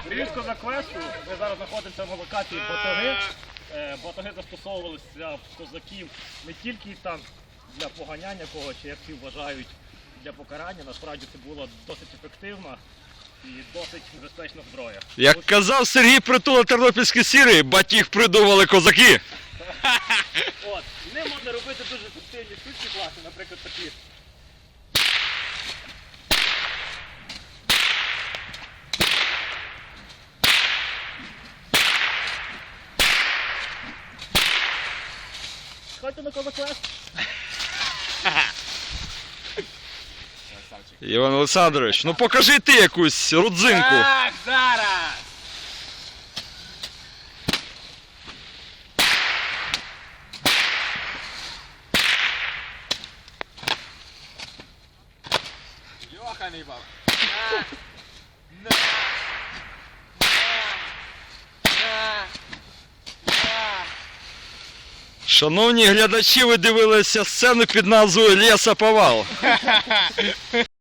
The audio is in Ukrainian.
Привіт козаквесту. Ми зараз знаходимося на локації батоги. Е, Батоги застосовувалися для козаків не тільки там для поганяння когось, чи як всі вважають, для покарання. Насправді це була досить ефективна і досить небезпечна зброя. Як казав Сергій Притула Тернопільські сіри, батіг придумали козаки. От, ним можна робити дуже ефективні штучки класні, наприклад, такі. Ходьте на козаквест. Іван Олександрович, ну покажи ти якусь родзинку. Так, зараз! Йоханий баб. Шановні глядачі, ви дивилися сцену під назвою Лєса Повал.